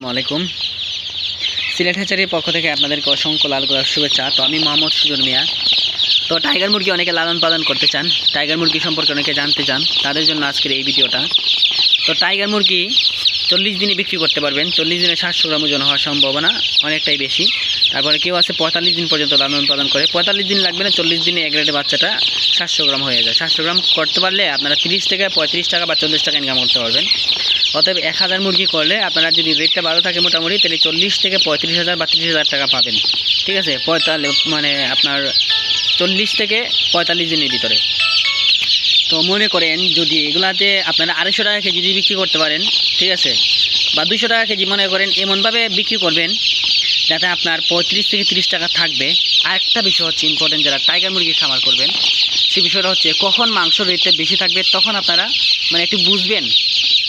আসসালামাইকুম সিলেট হ্যাচারির পক্ষ থেকে আপনাদেরকে অসংখ্য লাল গোলাপ শুভেচ্ছা। তো আমি মোহাম্মদ সুজন মিয়া। তো টাইগার মুরগি অনেকে লালন পালন করতে চান, টাইগার মুরগি সম্পর্কে অনেকে জানতে চান, তাদের জন্য আজকের এই ভিডিওটা। তো টাইগার মুরগি চল্লিশ দিনে বিক্রি করতে পারবেন, চল্লিশ দিনে সাতশো গ্রাম ওজন হওয়ার সম্ভাবনা অনেকটাই বেশি। তারপরে কেউ আছে পঁয়তাল্লিশ দিন পর্যন্ত লালন পালন করে, পঁয়তাল্লিশ দিন লাগবে না, চল্লিশ দিনে এক রেটে বাচ্চাটা সাতশো গ্রাম হয়ে যায়। সাতশো গ্রাম করতে পারলে আপনারা তিরিশ থেকে পঁয়ত্রিশ টাকা বা চল্লিশ টাকা ইনকাম করতে পারবেন। অতএব এক হাজার মুরগি করলে আপনারা যদি রেটটা ভালো থাকে মোটামুটি, তাহলে চল্লিশ থেকে পঁয়ত্রিশ হাজার বা তিরিশ হাজার টাকা পাবেন। ঠিক আছে? পঁয়তাল্লিশ মানে আপনার চল্লিশ থেকে পঁয়তাল্লিশ দিনের ভিতরে। তো মনে করেন যদি এগুলাতে আপনারা আড়াইশো টাকা কেজি যদি বিক্রি করতে পারেন, ঠিক আছে? বা দুশো টাকা কেজি মনে করেন এমনভাবে বিক্রি করবেন, যাতে আপনার পঁয়ত্রিশ থেকে তিরিশ টাকা থাকবে। আরেকটা বিষয় হচ্ছে ইম্পর্টেন্ট যারা টাইগার মুরগির খামার করবেন সেই বিষয়টা হচ্ছে কখন মাংস রেটটা বেশি থাকবে তখন আপনারা মানে একটু বুঝবেন।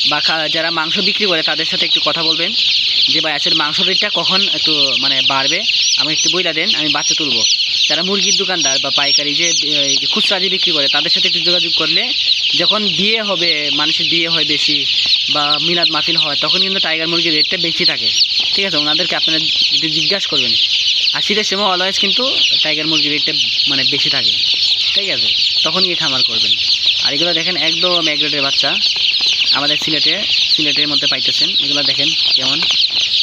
বা যারা মাংস বিক্রি করে তাদের সাথে একটু কথা বলবেন। যে ভাই আসলে মাংস রেটটা কখন একটু মানে বাড়বে? আমি একটু বইলা দেন, আমি বাচ্চা তুলবো। যারা মুরগির দোকানদার বা পাইকারি যে খুচরা যে বিক্রি করে, তাদের সাথে একটু যোগাযোগ করলে যখন বিয়ে হবে, মানুষের বিয়ে হয় বেশি বা মিলাদ মাহফিল হয়, তখন কিন্তু টাইগার মুরগির রেটটা বেশি থাকে। ঠিক আছে, ওনাদেরকে আপনারা একটু জিজ্ঞাসা করবেন। আর শীতের সময় অলওয়েজ কিন্তু টাইগার মুরগির রেটটা মানে বেশি থাকে। ঠিক আছে তখন গিয়ে খামার করবেন। আর এগুলো দেখেন একদম এক রেটের বাচ্চা। আমাদের সিলেটে, সিলেটের মধ্যে পাইতেছেন। এগুলো দেখেন কেমন।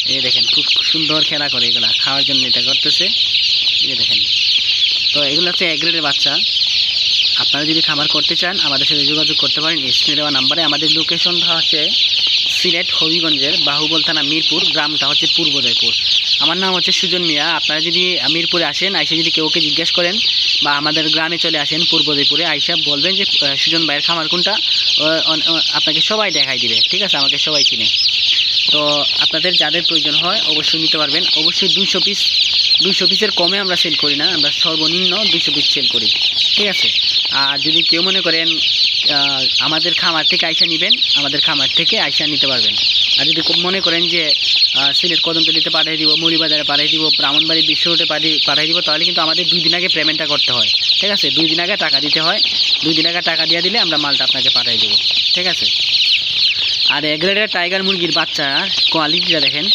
এই দেখেন, খুব সুন্দর খেলা করে এগুলা, খাওয়ার জন্য এটা করতেছে। এই দেখেন। তো এগুলো হচ্ছে এক গ্রেডের বাচ্চা। আপনারা যদি খামার করতে চান, আমাদের সাথে যোগাযোগ করতে পারেন। স্ক্রিনে দেওয়া নাম্বারে আমাদের লোকেশনটা হচ্ছে সিলেট হবিগঞ্জের বাহুবল থানা মিরপুর, গ্রামটা হচ্ছে পূর্ব জয়পুর। আমার নাম হচ্ছে সুজন মিয়া। আপনারা যদি মিরপুরে আসেন, আইসা যদি কেউকে জিজ্ঞেস করেন বা আমাদের গ্রামে চলে আসেন পূর্ব জয়পুরে, আইসা বলবেন যে সুজন ভাইয়ের খামার কোনটা? আপনাকে সবাই দেখাই দিবে, ঠিক আছে? আমাকে সবাই চিনে। তো আপনাদের যাদের প্রয়োজন হয়, অবশ্যই নিতে পারবেন। অবশ্যই দুইশো পিস, দুইশো পিসের কমে আমরা সেল করি না। আমরা সর্বনিম্ন দুইশো পিস সেল করি, ঠিক আছে? আর যদি কেউ মনে করেন আমাদের খামার থেকে আইসা নেবেন, আমাদের খামার থেকে আইসা নিতে পারবেন। আর যদি মনে করেন যে সিলেট কদমতলিতে পাঠিয়ে দিব, মুড়িবাজারে পাঠিয়ে দিব, ব্রাহ্মণবাড়ি বিশ্ব রোডে পাঠিয়ে পাঠিয়ে দিব, তাহলে কিন্তু আমাদের দুই দিন আগে পেমেন্টটা করতে হয়। ঠিক আছে? দুই দিন আগে টাকা দিতে হয়। দুই দিন আগে টাকা দিয়ে দিলে আমরা মালটা আপনাকে পাঠিয়ে দেবো। ঠিক আছে? আর এগ্রেডের টাইগার মুরগির বাচ্চার কোয়ালিটিটা দেখেন।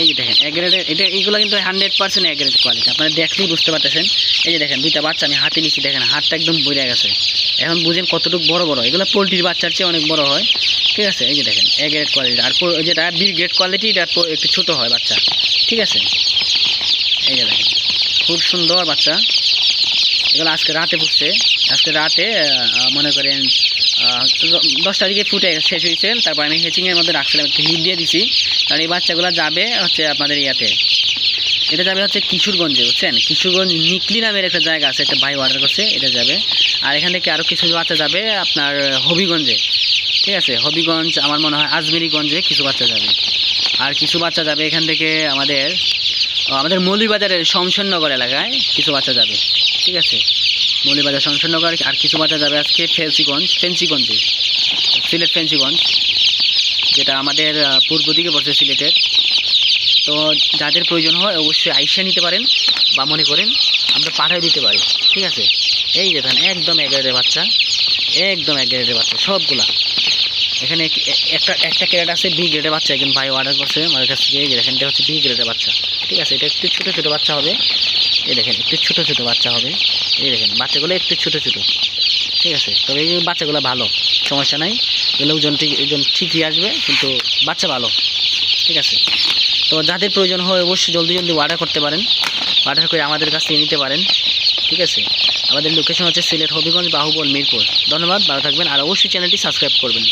এই যে দেখেন এগ্রেডের এটা এইগুলো কিন্তু হান্ড্রেড পার্সেন্ট এগ্রেড কোয়ালিটি আপনারা দেখলেই বুঝতে পারতেছেন। এই যে দেখেন, দুইটা বাচ্চা, আমি হাতে নিচ্ছি দেখেন, হাতটা একদম বইরে গেছে। এখন বুঝেন কতটুকু বড় বড়। এগুলো পোলট্রির বাচ্চার চেয়ে অনেক বড় হয়। ঠিক আছে? এই যে দেখেন এ গ্রেড কোয়ালিটি আর যেটা বি গ্রেড কোয়ালিটি এটা একটু ছোটো হয় বাচ্চা। ঠিক আছে? এই যে দেখেন, খুব সুন্দর বাচ্চা। এগুলো আজকে রাতে ফুটছে। আজকে রাতে মনে করেন দশ তারিখে ফুটে শেষ হয়েছে। তারপর আমি হেচিংয়ের মধ্যে রাখছিলাম, একটু হিট দিয়ে দিছি। কারণ এই বাচ্চাগুলো যাবে হচ্ছে আপনাদের ইয়াতে। এটা যাবে হচ্ছে কিশোরগঞ্জে, বুঝছেন? কিশোরগঞ্জ নিকলি নামের একটা জায়গা আছে, একটা ভাই অর্ডার করছে, এটা যাবে। আর এখান থেকে আরও কিছু বাচ্চা যাবে আপনার হবিগঞ্জে। ঠিক আছে? হবিগঞ্জ, আমার মনে হয় আজমেরিগঞ্জে কিছু বাচ্চা যাবে। আর কিছু বাচ্চা যাবে এখান থেকে আমাদের আমাদের মৌলিবাজারের শমশননগর এলাকায় কিছু বাচ্চা যাবে। ঠিক আছে? মৌলিবাজার শমশননগর আর কিছু বাচ্চা যাবে আজকে ফেন্সিগঞ্জ, ফেন্সিগঞ্জে, সিলেট ফেন্সিগঞ্জ, যেটা আমাদের পূর্ব দিকে পড়ছে সিলেটের। তো যাদের প্রয়োজন হয় অবশ্যই আইসা নিতে পারেন বা মনে করেন আমরা পাঠিয়ে দিতে পারি। ঠিক আছে? এই দেখেন, একদম এক গ্রেডের বাচ্চা, একদম এক গ্রেডের বাচ্চা, সবগুলা। এখানে একটা একটা ক্যারেট আছে বি গ্রেডের বাচ্চা, একজন ভাই অর্ডার করছে, আমার কাছ থেকে এটা হচ্ছে বি গ্রেডের বাচ্চা। ঠিক আছে? এটা একটু ছোটো ছোটো বাচ্চা হবে। এই দেখেন, একটু ছোটো ছোটো বাচ্চা হবে। এই দেখেন, বাচ্চাগুলো একটু ছোটো ছোটো। ঠিক আছে? তবে এই বাচ্চাগুলো ভালো, সমস্যা নাই। এগুলো ওজন ঠিক, ওজন ঠিকই আসবে, কিন্তু বাচ্চা ভালো। ঠিক আছে? তো যাদের প্রয়োজন হয় অবশ্যই জলদি জলদি অর্ডার করতে পারেন। অর্ডার করে আমাদের কাছ থেকে নিতে পারেন। ঠিক আছে? আমাদের লোকেশন হচ্ছে সিলেট হবিগঞ্জ, বাহুবল, মিরপুর। ধন্যবাদ, ভালো থাকবেন। আর অবশ্যই চ্যানেলটি সাবস্ক্রাইব করবেন।